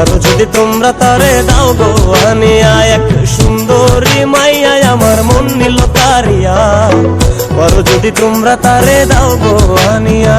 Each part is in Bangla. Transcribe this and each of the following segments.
পারো যদি তোমরা তারে দাও গো আনিয়া এক সুন্দরী মাইয়া, আমার মন নিল তারিয়া। আমারও যদি তোমরা তারে দাও গো আনিয়া।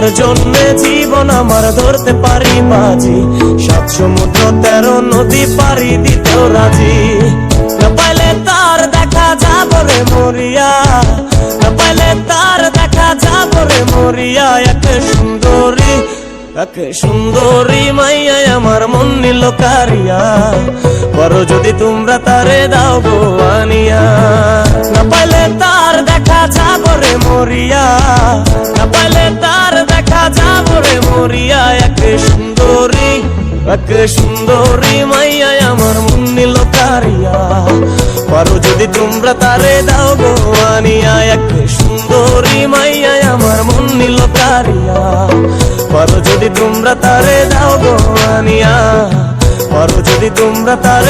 তার জন্য জীবন আমার ধরতে পারি মাঝি। সাত সমুদ্র, তেরো নদী পারি দিতেও রাজি। না পাইলে তার দেখা যাব রে মরিয়া। না পাইলে তার দেখা যাব রে মরিয়া। এক সুন্দরী এক সুন্দরী মাইয়া আমার মন নিল কারিয়া। করো যদি তোমরা তারে দাও গো আনিয়া। না পাইলে তার দেখা যাব রে মরিয়া। এক সুন্দরী মাইয়া আমার মন নিল কারিয়া। পারো যদি তোমরা তারে দাও গো আনিয়া এক সুন্দরী মাইয়া আমার মন নিল কারিয়া। পারো যদি তোমরা তারে দাও গো আনিয়া পারো যদি তোমরা তারে